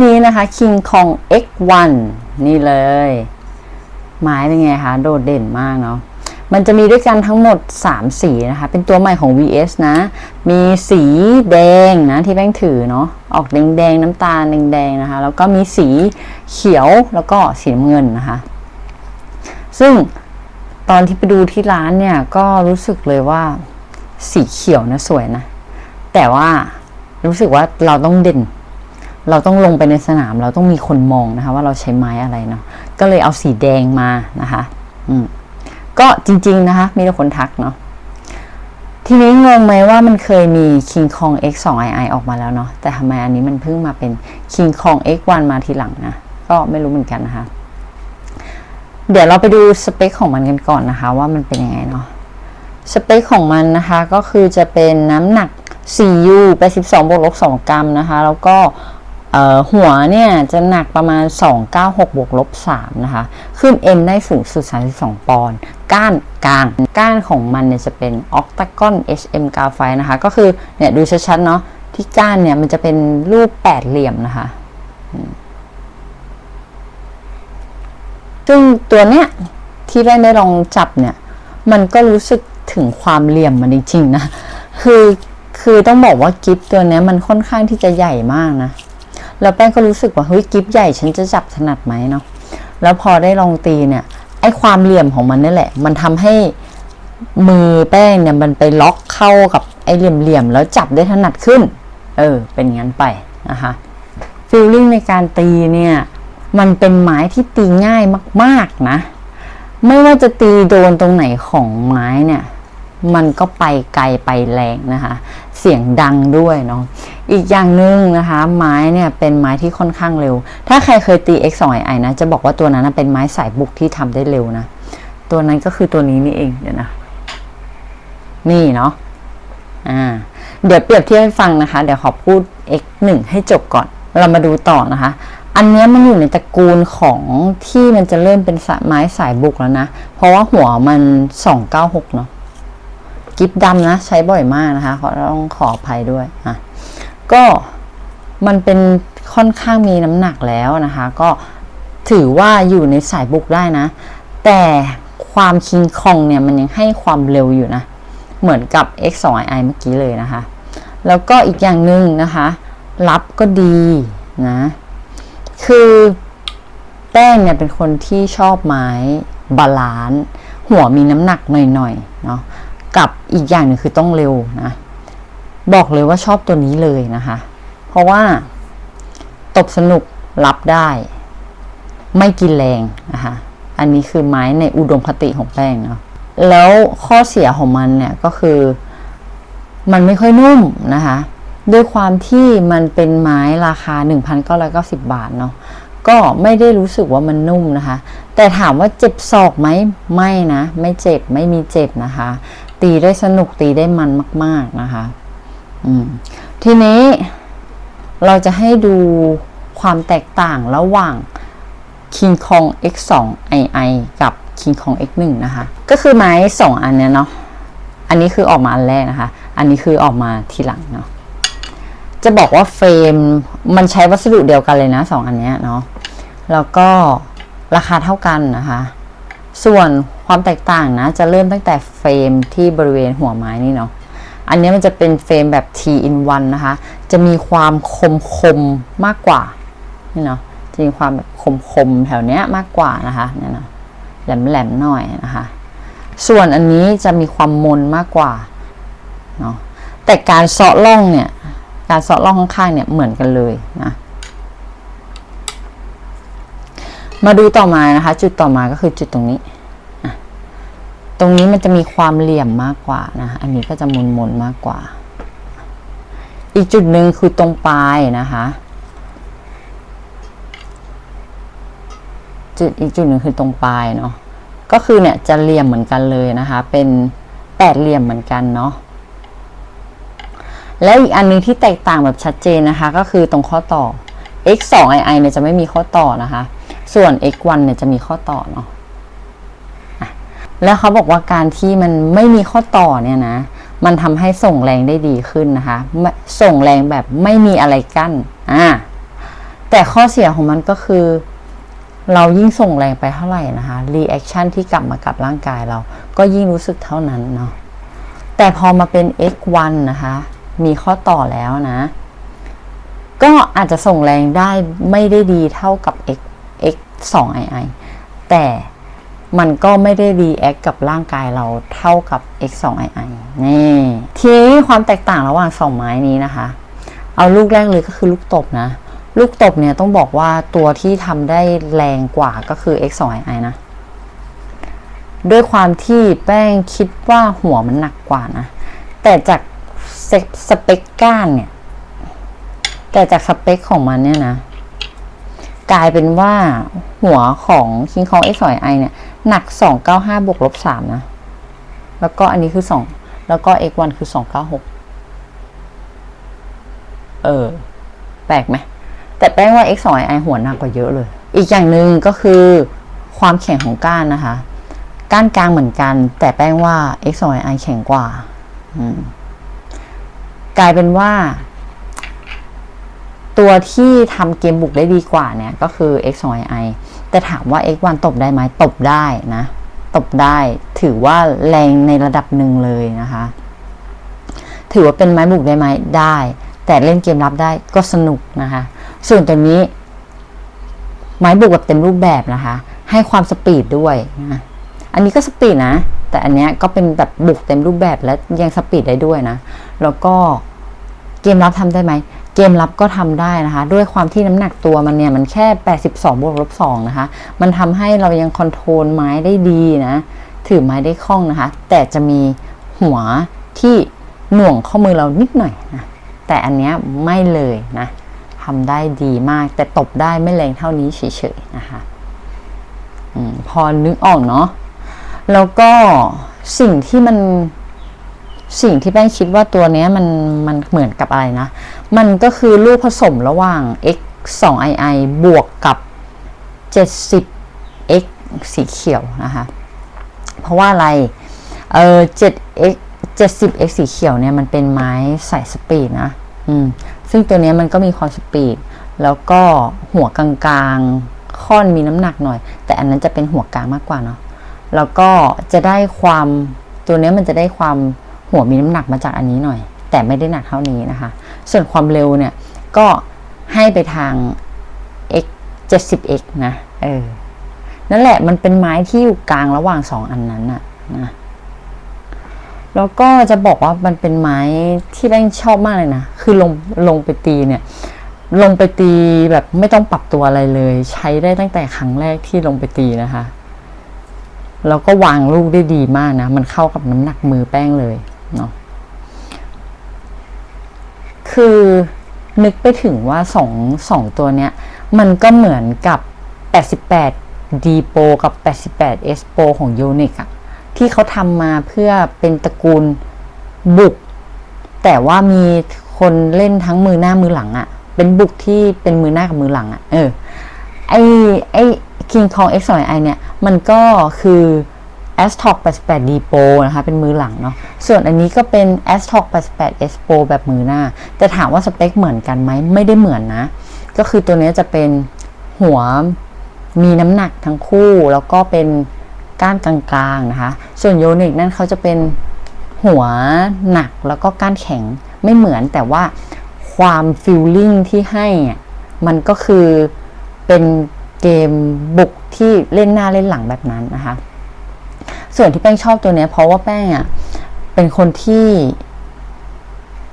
นี้นะคะ King Kong X1 นี่เลย ไม้เป็นไงคะโดดเด่นมากเนาะมันจะมีด้วยกันทั้งหมด 3 สีนะคะ เป็นตัวใหม่ของ VS นะ มีสีแดงนะที่แป้งถือเนาะ ออกแดงแดงๆ น้ำตาลแดงๆนะคะ แล้วก็มีสีเขียวแล้วก็สีน้ำเงินนะคะ ซึ่งตอนที่ไปดูที่ร้านเนี่ย ก็รู้สึกเลยว่าสีเขียวนะสวยนะ แต่ว่ารู้สึกว่าเราต้องเด่น เราต้องลงไปในสนามเราต้องมีคนมองนะคะ ว่าเราใช้ไม้อะไรเนาะก็เลยเอาสีแดงมานะคะอืมก็จริง ๆ นะคะ มีแต่คนทักเนาะทีนี้งงไหมว่ามันเคยมี King Kong X 2 II ออกมาแล้วเนาะแต่ทำไมอันนี้มันเพิ่งมาเป็น King Kong X1 มาทีหลังนะก็ไม่รู้เหมือนกันนะคะ เดี๋ยวเราไปดูสเปคของมันกันก่อนนะคะ ว่ามันเป็นยังไงเนาะสเปคของมันนะคะก็คือจะเป็นน้ำหนัก 4U 82บวกลบ2กรัมนะคะ แล้วก็ หัวเนี่ยจะหนักประมาณ 296 บวกลบ 3 นะคะ ขึ้น M ได้สูงสุด 32 ปอนด์ ก้านกลาง ก้านของมันเนี่ยจะเป็น Octagon HM g r a p h i t e นะคะ ก็คือเนี่ยดูชัดๆเนาะ ที่ก้านเนี่ยมันจะเป็นรูปแปดเหลี่ยมนะคะ ซึ่งตัวเนี้ยที่ได้ได้ลองจับเนี่ย มันก็รู้สึกถึงความเหลี่ยมมันจริงๆนะ คือ คือต้องบอกว่ากิฟตัวเนี้ยมันค่อนข้างที่จะใหญ่มากนะ แล้วแป้งก็รู้สึกว่าเฮ้ยกิฟใหญ่ฉันจะจับถนัดไหมเนาะแล้วพอได้ลองตีเนี่ยไอ้ความเหลี่ยมของมันนี่แหละ มันทำให้มือแป้งเนี่ยมันไปล็อกเข้ากับไอ้เหลี่ยมๆแล้วจับได้ถนัดขึ้น เออ เป็นงั้นไปนะคะฟีลลิ่งในการตีเนี่ย มันเป็นไม้ที่ตีง่ายมาก ๆนะ ไม่ว่าจะตีโดนตรงไหนของไม้เนี่ย มันก็ไปไกลไปแรงนะคะ เสียงดังด้วยเนาะอีกอย่างหนึ่งนะคะ ไม้เนี่ยเป็นไม้ที่ค่อนข้างเร็ว ถ้าใครเคยตี X 2 i นะจะบอกว่าตัวนั้นเป็นไม้สายบุกที่ทำได้เร็วนะ ตัวนั้นก็คือตัวนี้นี่เองเดี๋ยวนะ นี่เนาะอ่า เดี๋ยวเปรียบเทียบให้ฟังนะคะ เดี๋ยวขอพูด X 1ให้จบก่อน เรามาดูต่อนะคะ อันเนี้ยมันอยู่ในตระกูลของที่มันจะเริ่มเป็นไม้สายบุกแล้วนะ เพราะว่าหัวมัน296เนาะ กิฟดำนะ ใช้บ่อยมากนะคะขอต้องขออภัยด้วยอะก็มันเป็นค่อนข้างมีน้ำหนักแล้วนะคะ ก็ถือว่าอยู่ในสายบุกได้นะ แต่ความคิงคองเนี่ยมันยังให้ความเร็วอยู่นะ เหมือนกับ X 2 i เมื่อกี้เลยนะคะ แล้วก็อีกอย่างหนึ่งนะคะ รับก็ดีนะ คือแป้งเนี่ยเป็นคนที่ชอบไม้บาลานซ์หัวมีน้ำหนักหน่อยๆเนาะ กับอีกอย่างหนึ่งคือต้องเร็วนะ บอกเลยว่าชอบตัวนี้เลยนะคะ เพราะว่าตบสนุกรับได้ ไม่กินแรงนะคะอันนี้คือไม้ในอุดมคติของแป้งเนาะแล้วข้อเสียของมันเนี่ยก็คือ มันไม่ค่อยนุ่มนะคะ ด้วยความที่มันเป็นไม้ราคา 1,990 บาทเนาะก็ไม่ได้รู้สึกว่ามันนุ่มนะคะ แต่ถามว่าเจ็บศอกไหมไม่นะ ไม่เจ็บไม่มีเจ็บนะคะ ตีได้สนุกตีได้มันมาก ๆนะคะ อืม ทีนี้เราจะให้ดูความแตกต่างระหว่าง King Kong X2 II กับ King Kong X1 นะคะ ก็คือไม้สองอันเนี้ยเนาะ อันนี้คือออกมาอันแรกนะคะ อันนี้คือออกมาทีหลังเนาะ จะบอกว่าเฟรมมันใช้วัสดุเดียวกันเลยนะสองอันเนี้ยเนาะ แล้วก็ราคาเท่ากันนะคะ ส่วนความแตกต่างนะ จะเริ่มตั้งแต่เฟรมที่บริเวณหัวไม้นี่เนาะอันนี้มันจะเป็นเฟรมแบบ T in 1นะคะ จะมีความคมคมมากกว่านี่เนาะจะมีความแบบคมคมแถวเนี้ยมากกว่านะคะเนี่ยนะแหลมแหลมหน่อยนะคะ ส่วนอันนี้จะมีความมนมากกว่าเนาะแต่การเซาะล่องเนี่ยการเซาะล่องข้างๆเนี่ยเหมือนกันเลยนะ มาดูต่อมานะคะ จุดต่อมาก็คือจุดตรงนี้ ตรงนี้มันจะมีความเหลี่ยมมากกว่านะอันนี้ก็จะมนมนมากกว่า อีกจุดหนึ่งคือตรงปลายนะคะ จุดอีกจุดหนึ่งคือตรงปลายเนาะก็คือเนี่ยจะเหลี่ยมเหมือนกันเลยนะคะ เป็นแปดเหลี่ยมเหมือนกันเนาะและอีกอันหนึงที่แตกต่างแบบชัดเจนนะคะ ก็คือตรงข้อต่อ x 2 i i เนี่ยจะไม่มีข้อต่อนะคะ ส่วน x 1 เนี่ยจะมีข้อต่อเนาะแล้วเขาบอกว่าการที่มันไม่มีข้อต่อเนี่ยนะ มันทำให้ส่งแรงได้ดีขึ้นนะคะ ส่งแรงแบบไม่มีอะไรกั้น อ่า แต่ข้อเสียของมันก็คือ เรายิ่งส่งแรงไปเท่าไหร่นะคะรีแอคชั่นที่กลับมากับร่างกายเรา ก็ยิ่งรู้สึกเท่านั้นเนาะ แต่พอมาเป็น x1 นะคะ มีข้อต่อแล้วนะ ก็อาจจะส่งแรงได้ไม่ได้ดีเท่ากับ x x 2 ii แต่มันก็ไม่ได้รีแอคกับร่างกายเราเท่ากับ x 2 ii นี่ทีนี้ความแตกต่างระหว่างสองไม้นี้นะคะ เอาลูกแรกเลยก็คือลูกตบนะ ลูกตบเนี่ยต้องบอกว่าตัวที่ทำได้แรงกว่าก็คือ x 2 ii นะ ด้วยความที่แป้งคิดว่าหัวมันหนักกว่านะ แต่จากสสเปคก้านเนี่ย แต่จากสเปคของมันเนี่ยนะ กลายเป็นว่าหัวของ King Kong X 2 i เนี่ย หนัก 295บวกลบ3นะ แล้วก็อันนี้คือ 2 แล้วก็ X1 คือ 296 เออ แปลกไหม แต่แป้งว่า X 2 i หัวหนักกว่าเยอะเลย อีกอย่างหนึ่งก็คือความแข็งของก้านนะคะ ก้านกลางเหมือนกัน แต่แป้งว่า X 2 i แข็งกว่า กลายเป็นว่า ตัวที่ทำเกมบุกได้ดีกว่าเนี่ยก็คือ X 2 i แต่ถามว่า X1 ตบได้ไหมตบได้นะ ตบได้ถือว่าแรงในระดับหนึ่งเลยนะคะ ถือว่าเป็นไม้บุกได้ไหมได้ แต่เล่นเกมรับได้ก็สนุกนะคะ ส่วนตัวนี้ ไม้บุกแบบเต็มรูปแบบนะคะ ให้ความสปีดด้วยนะอันนี้ก็สปีดนะ แต่อันเนี้ยก็เป็นแบบบุกเต็มรูปแบบและยังสปีดได้ด้วยนะ แล้วก็เกมรับทำได้ไหม เกมรับก็ทำได้นะคะ ด้วยความที่น้ำหนักตัวมันเนี่ยมันแค่ 82บวกลบ2นะคะ มันทำให้เรายังคอนโทรลไม้ได้ดีนะ ถือไม้ได้คล่องนะคะ แต่จะมีหัวที่หน่วงข้อมือเรานิดหน่อยนะแต่อันเนี้ยไม่เลยนะทำได้ดีมาก แต่ตบได้ไม่แรงเท่านี้เฉยๆนะคะอพอนึกออกเนาะแล้วก็สิ่งที่มัน สิ่งที่แป้งคิดว่าตัวนี้มันมันเหมือนกับอะไรนะ มันก็คือลูกผสมระหว่าง x 2 ii บวกกับ 70 x สีเขียวนะคะ เพราะว่าอะไร เออ 7 x 70 x สีเขียวเนี่ยมันเป็นไม้สายสปีดนะ อืม ซึ่งตัวนี้มันก็มีความสปีด แล้วก็หัวกลางๆ ค่อนมีน้ำหนักหน่อย แต่อันนั้นจะเป็นหัวกลางมากกว่าเนาะ แล้วก็จะได้ความตัวนี้มันจะได้ความ หัวมีน้ำหนักมาจากอันนี้หน่อย แต่ไม่ได้หนักเท่านี้นะคะ ส่วนความเร็วเนี่ยก็ให้ไปทาง x 70x นะ เออ นั่นแหละมันเป็นไม้ที่อยู่กลางระหว่างสองอันนั้นน่ะนะแล้วก็จะบอกว่ามันเป็นไม้ที่แป้งชอบมากเลยนะ คือลงลงไปตีเนี่ย ลงไปตีแบบไม่ต้องปรับตัวอะไรเลย ใช้ได้ตั้งแต่ครั้งแรกที่ลงไปตีนะคะ แล้วก็วางลูกได้ดีมากนะ มันเข้ากับน้ำหนักมือแป้งเลย เนาะคือนึกไปถึงว่าสองสองตัวเนี้ย มันก็เหมือนกับ 88 D Pro กับ 88 S Pro ของ Unix อะที่เขาทำมาเพื่อเป็นตระกูลบุก แต่ว่ามีคนเล่นทั้งมือหน้ามือหลังอะเป็นบุกที่เป็นมือหน้ากับมือหลังอะเออไอไอ King Kong X 2 i เนี่ย มันก็คือ a s t o c 88 D Pro นะคะเป็นมือหลังเนาะส่วนอันนี้ก็เป็น a s t o c 88 S Pro แบบมือหน้า แต่ถามว่าสเปคเหมือนกันไหมไม่ได้เหมือนนะ ก็คือตัวนี้จะเป็นหัวมีน้ำหนักทั้งคู่ แล้วก็เป็นก้านกลางๆนะคะ ส่วนโยนิกนั่นเขาจะเป็นหัวหนักแล้วก็ก้านแข็งไม่เหมือนแต่ว่าความฟิลลิ่งที่ให้มันก็คือเป็นเกมบุกที่เล่นหน้าเล่นหลังแบบนั้นนะคะ ส่วนที่แป้งชอบตัวเนี้ยเพราะว่าแป้งอะเป็นคนที่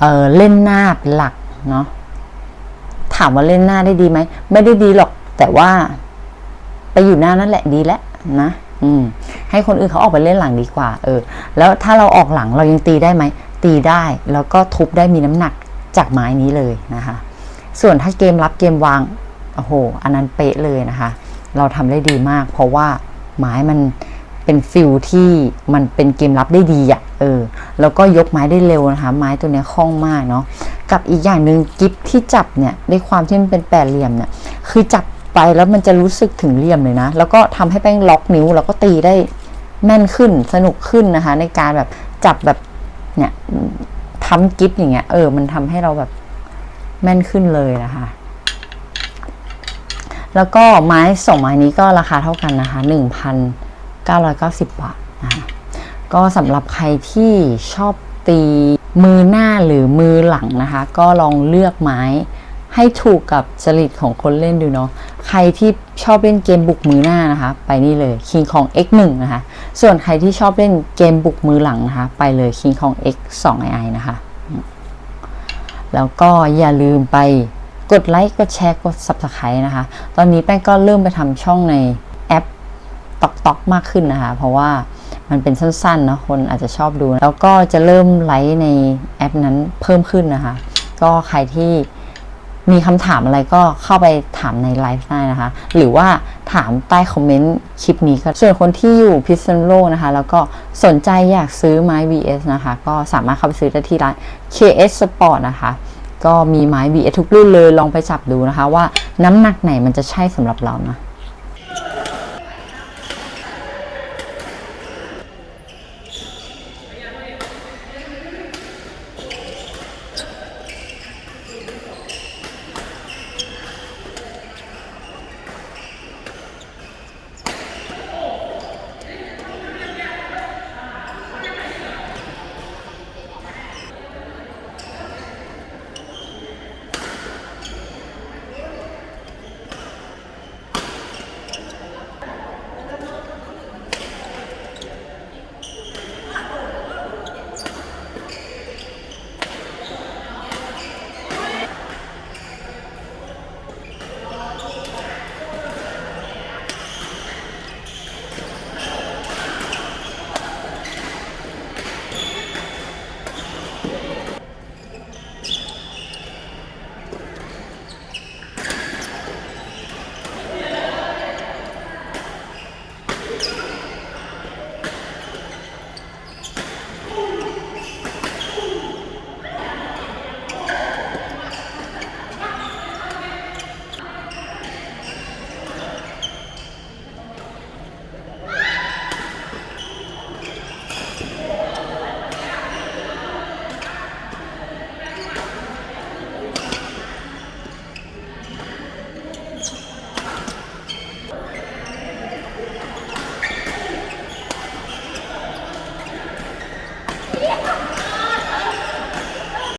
เออเล่นหน้าเป็นหลักเนาะถามว่าเล่นหน้าได้ดีไหมไม่ได้ดีหรอกแต่ว่า ไปอยู่หน้านั่นแหละดีแล้วนะอืม ให้คนอื่นเขาออกไปเล่นหลังดีกว่า เออ แล้วถ้าเราออกหลังเรายังตีได้ไหมตีได้แล้วก็ทุบได้มีน้ำหนักจากไม้นี้เลยนะคะ ส่วนถ้าเกมรับเกมวางโอ้โหอันนั้นเป๊ะเลยนะคะ เราทำได้ดีมาก เพราะว่าไม้มัน เป็นฟิลที่มันเป็นเกมรับได้ดีอะ่ะเออแล้วก็ยกไม้ได้เร็วนะคะ ไม้ตัวเนี้ยคล่องมากเนาะกับอีกอย่างหนึ่งกิฟที่จับเนี่ยด้วยความที่มันเป็นแปดเหลี่ยมเนี่ยคือจับไปแล้วมันจะรู้สึกถึงเหลี่ยมเลยนะ แล้วก็ทำให้แป้งล็อกนิ้ว แล้วก็ตีได้แม่นขึ้นสนุกขึ้นนะคะ ในการแบบจับแบบเนี่ยทำกิฟอย่างเงี้ยเออมันทำให้เราแบบแม่นขึ้นเลยนะคะแล้วก็ไม้สองไม้นี้ก็ราคาเท่ากันนะคะหนึ่งพัน 990 บาทนะคะก็สำหรับใครที่ชอบตีมือหน้าหรือมือหลังนะคะ ก็ลองเลือกไม้ให้ถูกกับจริตของคนเล่นดูเนาะ ใครที่ชอบเล่นเกมบุกมือหน้านะคะ ไปนี่เลย King ของ X1 นะคะ ส่วนใครที่ชอบเล่นเกมบุกมือหลังนะคะ ไปเลย King ของ X2 II นะคะ แล้วก็อย่าลืมไปกดไลค์ กดแชร์ กด Subscribe นะคะ ตอนนี้แป้งก็เริ่มไปทำช่องใน ตอกตอกมากขึ้นนะคะ เพราะว่ามันเป็นสั้นๆเนาะคนอาจจะชอบดู แล้วก็จะเริ่มไลค์ในแอปนั้นเพิ่มขึ้นนะคะ ก็ใครที่มีคำถามอะไรก็เข้าไปถามในไลฟ์ได้นะคะ หรือว่าถามใต้คอมเมนต์คลิปนี้ก็ส่วนคนที่อยู่พิษณุโลกนะคะ แล้วก็สนใจอยากซื้อไม้ VS นะคะ ก็สามารถเข้าไปซื้อได้ที่ร้าน KS Sport นะคะ ก็มีไม้ VS ทุกรุ่นเลยลองไปจับดูนะคะ ว่าน้ำหนักไหนมันจะใช่สำหรับเรานะ